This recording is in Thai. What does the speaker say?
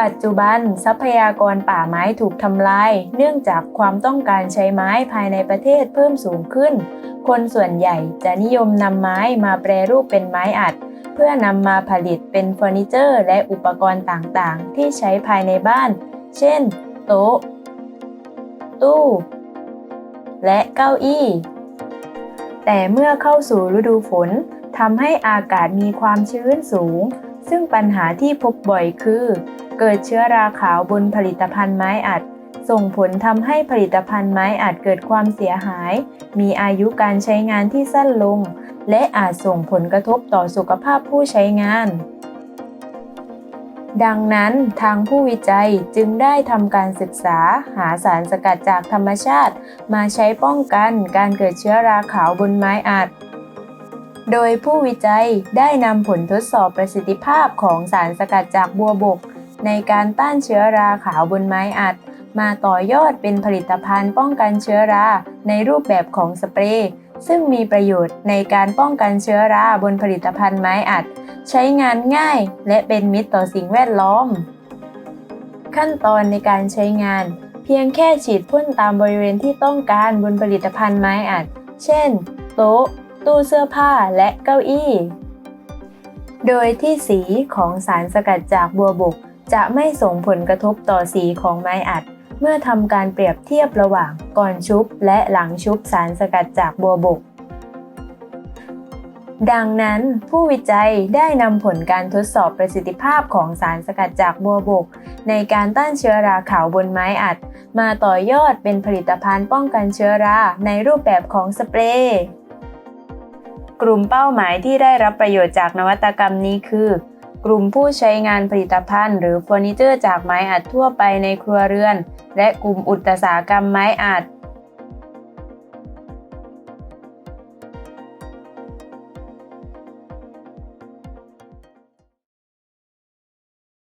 ปัจจุบันทรัพยากรป่าไม้ถูกทำลาย เนื่องจากความต้องการใช้ไม้ภายในประเทศเพิ่มสูงขึ้น คนส่วนใหญ่จะนิยมนำไม้มาแปรรูปเป็นไม้อัด เพื่อนำมาผลิตเป็นเฟอร์นิเจอร์และอุปกรณ์ต่างๆ ที่ใช้ภายในบ้าน เช่น โต๊ะ ตู้ และเก้าอี้ แต่เมื่อเข้าสู่ฤดูฝนทำให้อากาศมีความชื้นสูง ซึ่งปัญหาที่พบบ่อยคือ เกิดเชื้อราขาวบนผลิตภัณฑ์ไม้อัด ส่งผลทำให้ผลิตภัณฑ์ไม้อัดเกิดความเสียหาย มีอายุการใช้งานที่สั้นลง และอาจส่งผลกระทบต่อสุขภาพผู้ใช้งาน ดังนั้นทางผู้วิจัยจึงได้ทำการศึกษาหาสารสกัดจากธรรมชาติ มาใช้ป้องกันการเกิดเชื้อราขาวบนไม้อัดโดยผู้วิจัยได้นำผลทดสอบประสิทธิภาพของสารสกัดจากบัวบก ในการต้านเชื้อราขาวบนไม้อัด มาต่อยอดเป็นผลิตภัณฑ์ป้องกันเชื้อราในรูปแบบของสเปรย์ซึ่งมีประโยชน์ในการป้องกันเชื้อราบนผลิตภัณฑ์ไม้อัด ใช้งานง่ายและเป็นมิตรต่อสิ่งแวดล้อม ขั้นตอนในการใช้งาน เพียงแค่ฉีดพ่นตามบริเวณที่ต้องการบนผลิตภัณฑ์ไม้อัด เช่น โต๊ะ ตู้เสื้อผ้าและเก้าอี้ โดยที่สีของสารสกัดจากบัวบก จะไม่ส่งผลกระทบต่อสีของไม้อัด เมื่อทำการเปรียบเทียบระหว่างก่อนชุบและหลังชุบสารสกัดจากบัวบก ดังนั้นผู้วิจัยได้นำผลการทดสอบประสิทธิภาพของสารสกัดจากบัวบก ในการต้านเชื้อราขาวบนไม้อัด มาต่อยอดเป็นผลิตภัณฑ์ป้องกันเชื้อราในรูปแบบของสเปรย์กลุ่มเป้าหมายที่ได้รับประโยชน์จากนวัตกรรมนี้คือ กลุ่มผู้ใช้งานผลิตภัณฑ์ หรือเฟอร์นิเจอร์จากไม้อัดทั่วไปในครัวเรือน และกลุ่มอุตสาหกรรมไม้อัด